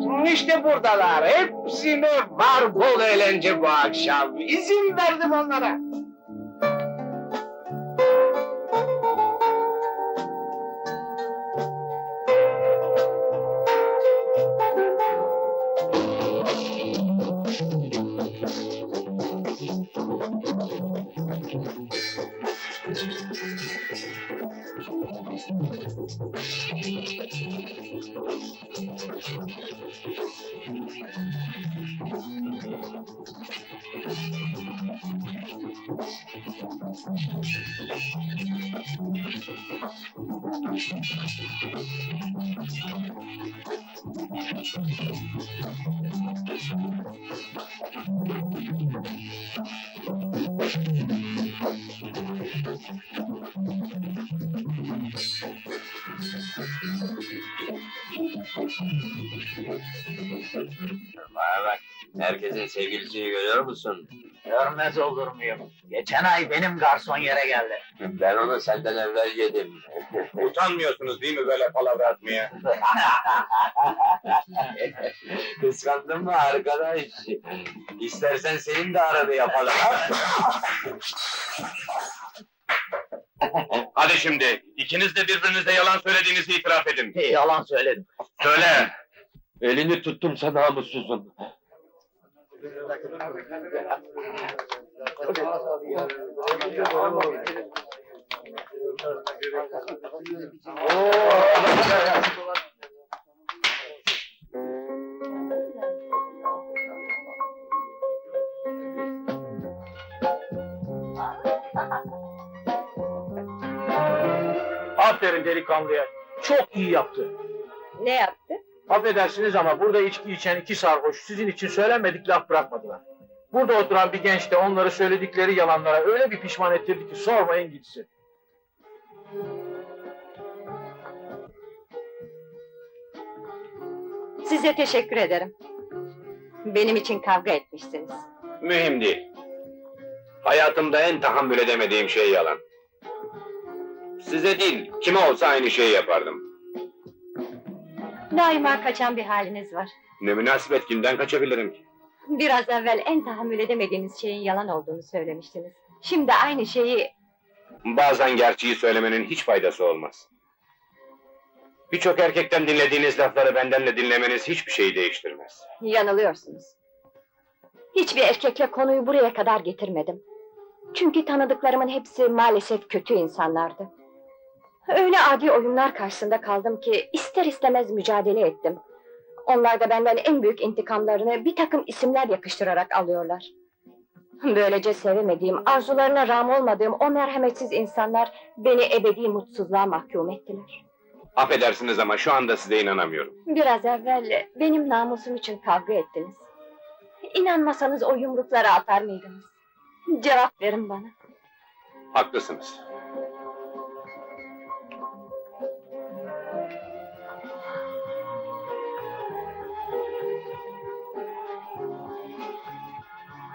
Hepsi buradalar. Hepsine var bol eğlence bu akşam. İzin verdim onlara. I'm Bana bak, herkesin sevgilisiyi görüyor musun? Görmez olur muyum? Geçen ay benim garson yere geldi. Ben onu senden evvel yedim. Utanmıyorsunuz değil mi böyle palavra atmaya? Kıskandın mı arkadaş? İstersen senin de aradı yapalım. Hadi şimdi, ikiniz de birbirinize yalan söylediğinizi itiraf edin. Yalan söyledim. Söyle! Elini tuttum sana namussuzun. Aferin delikanlıya. Çok iyi yaptı. Ne yaptı? Affedersiniz ama burada içki içen iki sarhoş sizin için söylenmedik laf bırakmadılar. Burada oturan bir genç de onları söyledikleri yalanlara öyle bir pişman ettirdi ki sormayın gitsin. Size teşekkür ederim. Benim için kavga etmişsiniz. Mühim değil. Hayatımda en tahammül edemediğim şey yalan. Size değil, kime olsa aynı şeyi yapardım. Daima kaçan bir haliniz var. Ne münasebet kimden kaçabilirim ki? Biraz evvel en tahammül edemediğiniz şeyin yalan olduğunu söylemiştiniz. Şimdi aynı şeyi Bazen gerçeği söylemenin hiç faydası olmaz. Birçok erkekten dinlediğiniz lafları benden de dinlemeniz hiçbir şeyi değiştirmez. yanılıyorsunuz. Hiçbir erkekle konuyu buraya kadar getirmedim. Çünkü tanıdıklarımın hepsi maalesef kötü insanlardı. Öyle adi oyunlar karşısında kaldım ki ister istemez mücadele ettim. Onlar da benden en büyük intikamlarını bir takım isimler yakıştırarak alıyorlar. Böylece sevemediğim, arzularına rağm olmadığım o merhametsiz insanlar beni ebedi mutsuzluğa mahkum ettiler. Affedersiniz ama şu anda size inanamıyorum. Biraz evvel benim namusum için kavga ettiniz. İnanmasanız o yumrukları atar mıydınız? Cevap verin bana. Haklısınız.